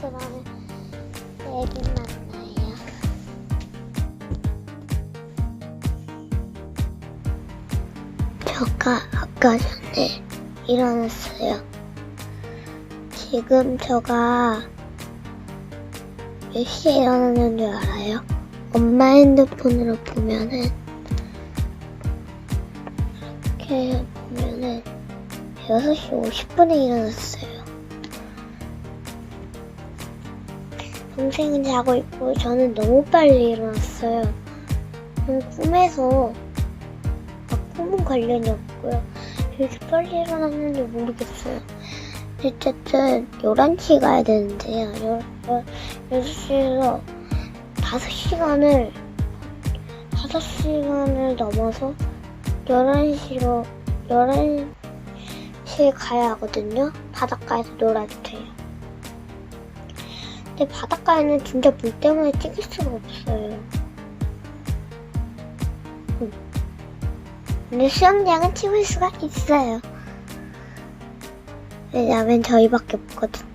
그러면 내일 만나요. 저가 아까 전에 일어났어요. 지금 저가 몇 시에 일어나는 줄 알아요? 엄마 핸드폰으로 보면은 이렇게 보면은 6시 50분에 일어났어요. 동생은 자고 있고 저는 너무 빨리 일어났어요. 음, 꿈에서 막 꿈은 관련이 없고요. 왜 이렇게 빨리 일어났는지 모르겠어요. 어쨌든 11시 가야 되는데요. 6시에서 5시간을 5시간을 넘어서 11시로 11시에 가야 하거든요. 바닷가에서 놀아도 돼요. 근데 바닷가에는 진짜 물 때문에 찍을 수가 없어요. 음. 근데 수영장은 찍을 수가 있어요. 왜냐면 저희밖에 없거든요.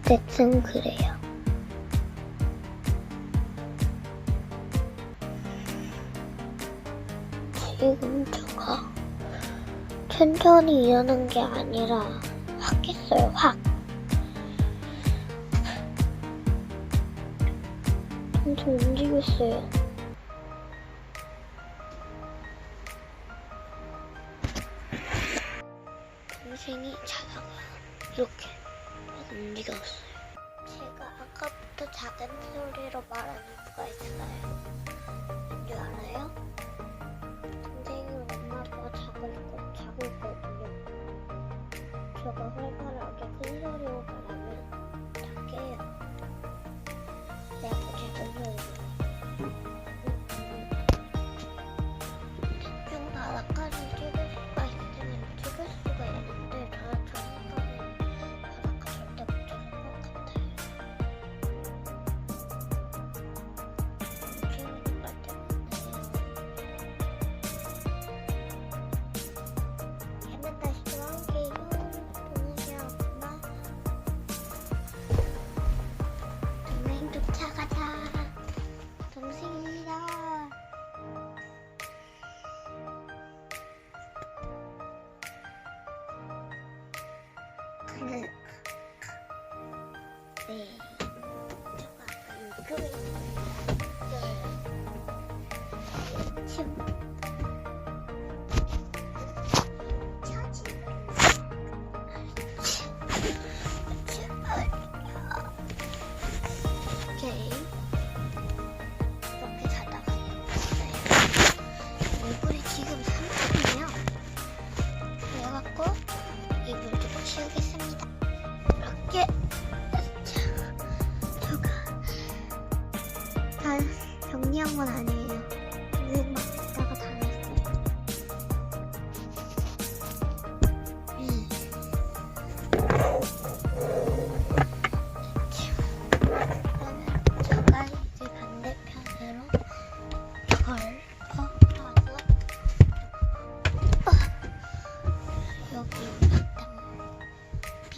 어쨌든 그래요. 지금 제가 천천히 일어난 게 아니라 확 했어요, 확. 엄청 움직였어요. 동생이 자다가 이렇게 막 움직였어요. 제가 아까부터 작은 소리로 말하는 이유가 있어요. 왠지 알아요? 제 네. 저가 아까 이거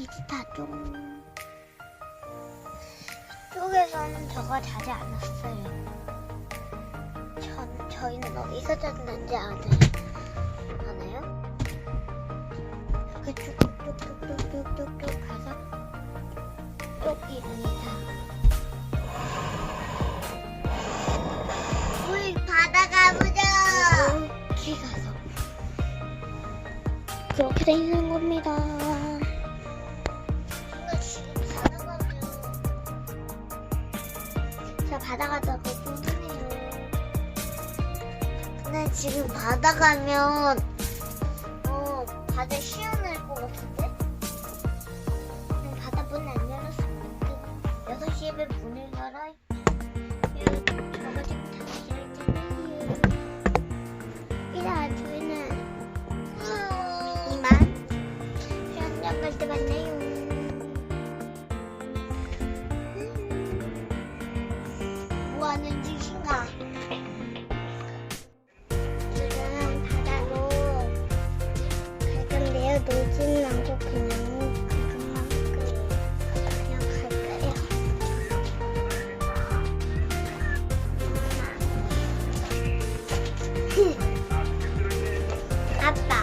비슷하죠? 이쪽에서는 저가 자지 않았어요. 전, 저희는 어디서 잤는지 아나요? 아나요? 이렇게 쭉쭉쭉쭉쭉쭉 가서 여기입니다. 우리 바다 가보자. 이렇게 가서 그렇게 돼 있는 겁니다. 바다 가자고 궁금해요. 근데 지금 바다 가면 어 바다 시원할 것 같은데? 바다 문 안 열었으면 6시에 왜 문을 열어요? 지금 다시 열잖아요. 이라 저희는 이만 수영장 갈때 만나요. った。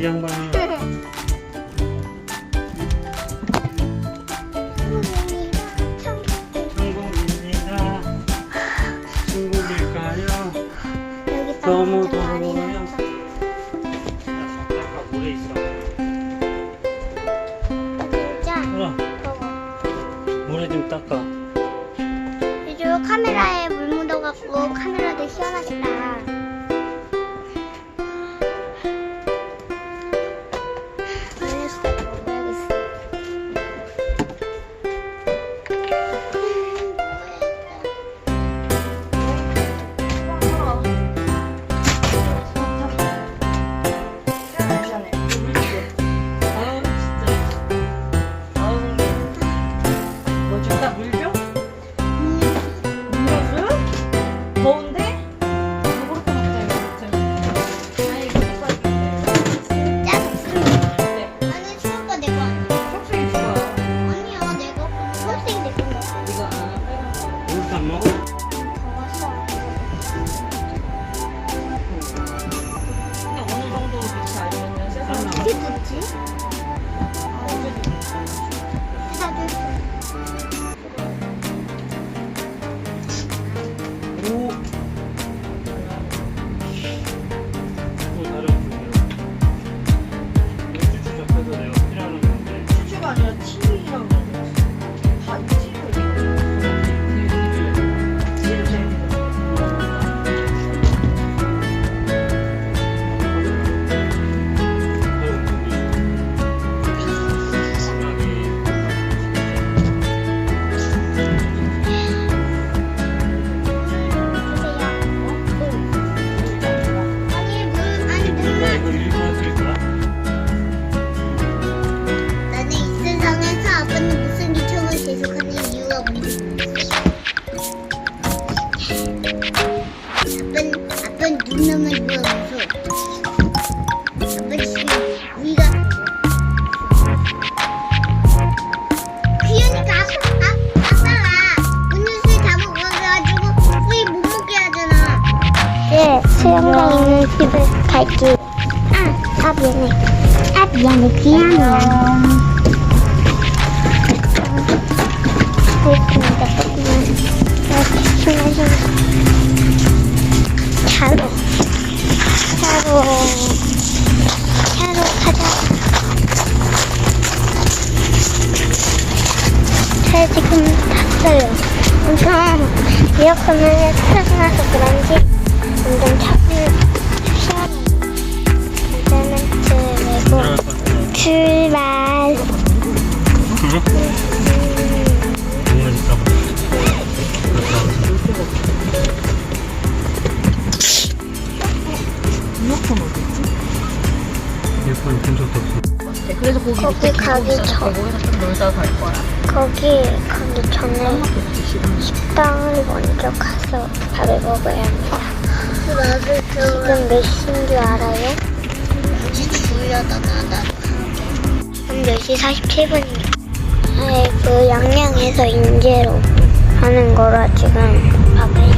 이 양반이 천국입니다. 천국일까요? 너무 도 아 미안해 아 미안해 미안 미안 고맙습니다. 고마워 차로. 차로. 차로 가자. 차 지금 탔어요. 엄청 미역하면 차가 나서 그런지 엄청 차분해 지금 몇 시인 줄 알아요? 주려다가 나 지금 4시 47분입니다. 그 양양에서 인제로 하는 거라 지금 밥을